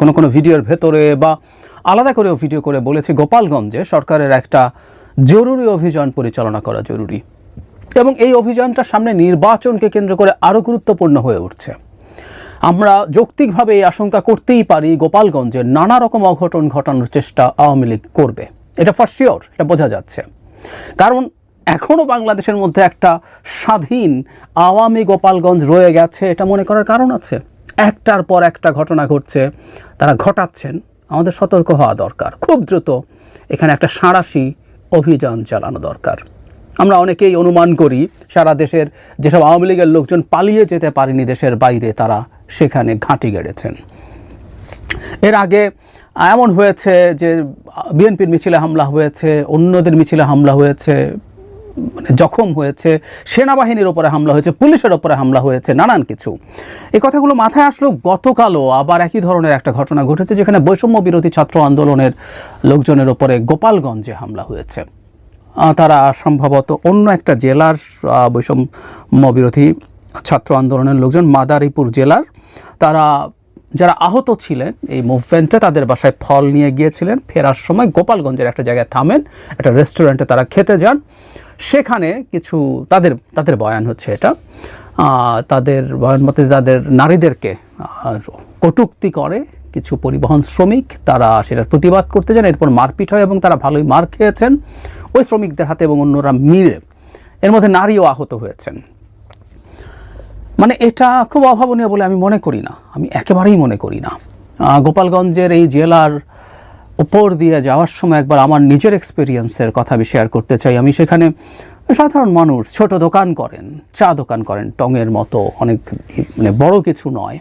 কোনো কোনো ভিডিওর ভেতরে বা আলাদা করেও ভিডিও করে বলেছি, গোপালগঞ্জে সরকারের একটা জরুরি অভিযান পরিচালনা করা জরুরি। এবং এই অভিযানটা সামনে নির্বাচনকে কেন্দ্র করে আরও গুরুত্বপূর্ণ হয়ে উঠছে। আমরা যৌক্তিকভাবে এই আশঙ্কা করতেই পারি, গোপালগঞ্জে নানা রকম অঘটন ঘটানোর চেষ্টা আওয়ামী লীগ করবে। এটা ফর শিওর এটা বোঝা যাচ্ছে। কারণ এখনও বাংলাদেশের মধ্যে একটা স্বাধীন আওয়ামী গোপালগঞ্জ রয়ে গেছে, এটা মনে করার কারণ আছে। একটার পর একটা ঘটনা ঘটছে, তারা ঘটাচ্ছেন। আমাদের সতর্ক হওয়া দরকার। খুব দ্রুত এখানে একটা সাঁড়াশি অভিযান চালানো দরকার। আমরা অনেকেই অনুমান করি, সারা দেশের যেসব আওয়ামী লীগের লোকজন পালিয়ে যেতে পারেনি দেশের বাইরে, তারা সেখানে ঘাঁটি গেড়েছেন। এর আগে এমন হয়েছে যে বিএনপির মিছিলে হামলা হয়েছে, অন্যদের মিছিলে হামলা হয়েছে মানে জখম হয়েছে, সেনাবাহিনীর ওপরে হামলা হয়েছে, পুলিশের ওপরে হামলা হয়েছে, নানান কিছু। এই কথাগুলো মাথায় আসলো গতকালও আবার একই ধরনের একটা ঘটনা ঘটেছে, যেখানে বৈষম্য বিরোধী ছাত্র আন্দোলনের লোকজনের ওপরে গোপালগঞ্জে হামলা হয়েছে। তারা সম্ভবত অন্য একটা জেলার বৈষম্য বিরোধী ছাত্র আন্দোলনের লোকজন, মাদারীপুর জেলার। তারা যারা আহত ছিলেন, এই মুভমেন্টে তাদের বাসায় ফল নিয়ে গিয়েছিলেন। ফেরার সময় গোপালগঞ্জের একটা জায়গায় থামেন, একটা রেস্টুরেন্টে তারা খেতে যান। সেখানে কিছু তাদের তাদের বয়ান হচ্ছে এটা। তাদের বয়ান মতে তাদের নারীদেরকে কটুক্তি করে কিছু পরিবহন শ্রমিক। তারা সেটার প্রতিবাদ করতে যান, এরপর মারপিট হয় এবং তারা ভালোই মার খেয়েছেন। ওই শ্রমিকদের হাতে এবং অন্যরা মিলে। এর মধ্যে নারীও আহত হয়েছেন। মানে এটা খুব অভাবনীয় বলে আমি মনে করি না। আমি একেবারেই মনে করি না। গোপালগঞ্জের এই জেলার উপর দিয়ে যাওয়ার সময় একবার আমার নিজের এক্সপিরিয়েন্সের কথা আমি শেয়ার করতে চাই। আমি সেখানে সাধারণ মানুষ, ছোট দোকান করেন, চা দোকান করেন, টঙের মতো, অনেক মানে বড় কিছু নয়।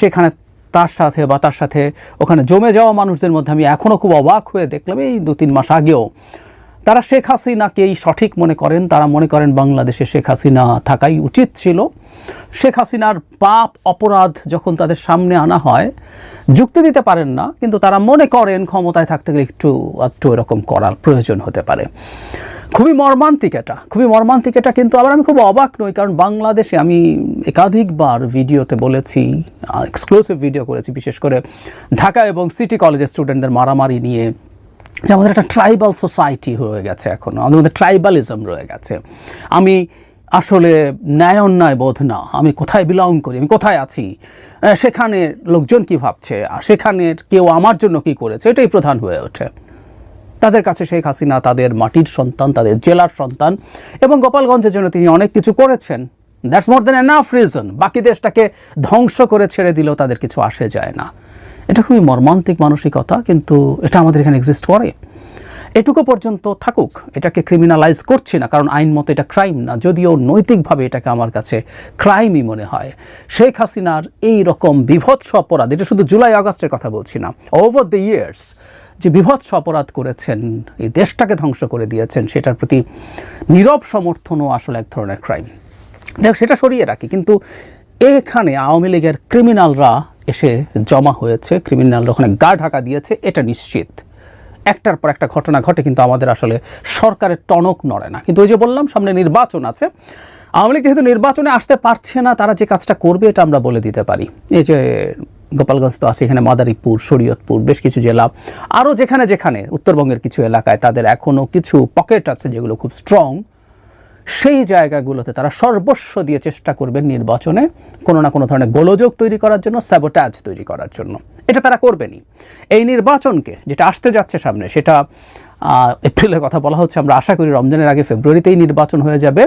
সেখানে তার সাথে বা তার সাথে ওখানে জমে যাওয়া মানুষদের মধ্যে আমি এখনও খুব অবাক হয়ে দেখলাম, এই দু তিন মাস আগেও। তারা শেখ হাসিনাকেই সঠিক মনে করেন, তারা মনে করেন বাংলাদেশে শেখ হাসিনা থাকাই উচিত ছিল। শেখ হাসিনার পাপ, অপরাধ যখন তাদের সামনে আনা হয়, যুক্তি দিতে পারেন না, কিন্তু তারা মনে করেন ক্ষমতায় থাকতে গেলে একটু একটু এরকম করার প্রয়োজন হতে পারে। খুবই মর্মান্তিক এটা, খুবই মর্মান্তিক এটা, কিন্তু আবার আমি খুব অবাক নই, কারণ বাংলাদেশে আমি একাধিকবার ভিডিওতে বলেছি এক্সক্লুসিভ ভিডিও করেছি, বিশেষ করে ঢাকা এবং সিটি কলেজের স্টুডেন্টদের মারামারি নিয়ে, যে আমাদের একটা ট্রাইবাল সোসাইটি হয়ে গেছে এখন, আমাদের ট্রাইবালিজম রয়ে গেছে। আমি আসলে ন্যায় অন্যায় বোধ না। আমি কোথায় বিলং করি? আমি কোথায় আছি? সেখানে লোকজন কি ভাবছে? আর সেখানের কেউ আমার জন্য কি করেছে? এটাই প্রধান হয়ে ওঠে। তাদের কাছে শেখ হাসিনা, তাদের মাটির সন্তান, তাদের জেলার সন্তান এবং গোপালগঞ্জের জন্য তিনি অনেক কিছু করেছেন। That's more than enough reason বাকি দেশটাকে ধ্বংস করে ছেড়ে দিলেও তাদের কিছু আসে যায় না। এটা খুবই মর্মান্তিক মানসিকতা, কিন্তু এটা আমাদের এখানে এক্সিস্ট করে। এটুকু পর্যন্ত থাকুক, এটাকে ক্রিমিনালাইজ করছি না, কারণ আইন মতো এটা ক্রাইম না, যদিও নৈতিকভাবে এটাকে আমার কাছে ক্রাইমই মনে হয়। শেখ হাসিনার এই রকম বিভৎস অপরাধ, এটা শুধু জুলাই আগস্টের কথা বলছি না ওভার দ্য ইয়ার্স যে বিভৎস অপরাধ করেছেন, এই দেশটাকে ধ্বংস করে দিয়েছেন, সেটার প্রতি নীরব সমর্থনও আসলে এক ধরনের ক্রাইম যাক, সেটা সরিয়ে রাখি, কিন্তু এখানে আওয়ামী লীগের ক্রিমিনালরা এসে জমা হয়েছে ক্রিমিনালরা ওখানে গা ঢাকা দিয়েছে, এটা নিশ্চিত। একটার পর একটা ঘটনা ঘটে, কিন্তু আমাদের আসলে সরকারের টনক নড়ে না। কিন্তু ওই যে বললাম, সামনে নির্বাচন আছে। আওয়ামী লীগ যেহেতু নির্বাচনে আসতে পারছে না, তারা যে কাজটা করবে এটা আমরা বলে দিতে পারি। এই যে গোপালগঞ্জ তো আছে, এখানে মাদারীপুর, শরীয়তপুর, বেশ কিছু জেলা আরও যেখানে যেখানে, উত্তরবঙ্গের কিছু এলাকায় তাদের এখনও কিছু পকেট আছে যেগুলো খুব স্ট্রং সেই জায়গাগুলোতে তারা সর্বস্ব দিয়ে চেষ্টা করবেন নির্বাচনে কোনো না কোনো ধরনের গোলযোগ তৈরি করার জন্য স্যাবোটাজ তৈরি করার জন্য। এটা তারা করবেনই। এই নির্বাচনকে যেটা আসতে যাচ্ছে সামনে, সেটা এপ্রিলের কথা বলা হচ্ছে, আমরা আশা করি রমজানের আগে ফেব্রুয়ারিতেই নির্বাচন হয়ে যাবে।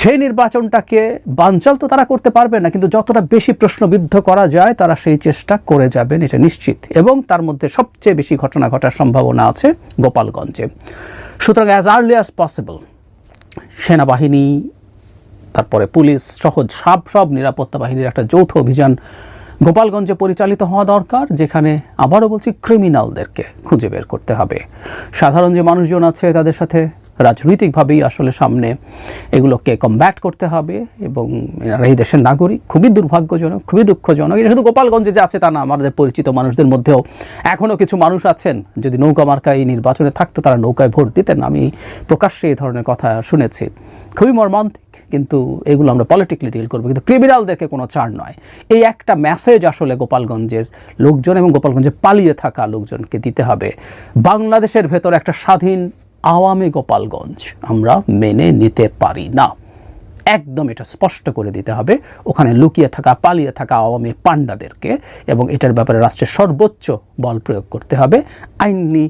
সেই নির্বাচনটাকে বানচাল তো তারা করতে পারবে না, কিন্তু যতটা বেশি প্রশ্নবিদ্ধ করা যায়, তারা সেই চেষ্টা করে যাবেন, এটা নিশ্চিত। এবং তার মধ্যে সবচেয়ে বেশি ঘটনা ঘটার সম্ভাবনা আছে গোপালগঞ্জে। সুতরাং অ্যাজ আর্লি অ্যাজ পসিবল সেনাবাহিনী, তারপরে পুলিশ, সহজ সব সব নিরাপত্তা বাহিনীর একটা যৌথ অভিযান গোপালগঞ্জে পরিচালিত হওয়া দরকার, যেখানে আবারও বলছি ক্রিমিনালদেরকে খুঁজে বের করতে হবে। সাধারণ যে মানুষজন আছে তাদের সাথে রাজনৈতিকভাবেই আসলে সামনে এগুলোকে কমব্যাট করতে হবে এবং এই দেশের নাগরিক। খুবই দুর্ভাগ্যজনক, খুবই দুঃখজনক। এটা শুধু গোপালগঞ্জে যে আছে তা না, আমাদের পরিচিত মানুষদের মধ্যেও এখনও কিছু মানুষ আছেন। যদি নৌকা মার্কা এই নির্বাচনে থাকতো, তারা নৌকায় ভোট দিতেন। আমি প্রকাশ্যে এই ধরনের কথা শুনেছি। খুবই মর্মান্তিক, কিন্তু এগুলো আমরা পলিটিক্যালি ডিল করব। কিন্তু ক্রিমিনালদেরকে কোনো ছাড় নয়। এই একটা মেসেজ আসলে গোপালগঞ্জের লোকজন এবং গোপালগঞ্জে পালিয়ে থাকা লোকজনকে দিতে হবে। বাংলাদেশের ভেতর একটা স্বাধীন আওয়ামী গোপালগঞ্জ আমরা মেনে নিতে পারি না। একদম এটা স্পষ্ট করে দিতে হবে। ওখানে লুকিয়ে থাকা, পালিয়ে থাকা আওয়ামী পাণ্ডাদেরকে এবং এটার ব্যাপারে রাষ্ট্রের সর্বোচ্চ বল প্রয়োগ করতে হবে। আইনি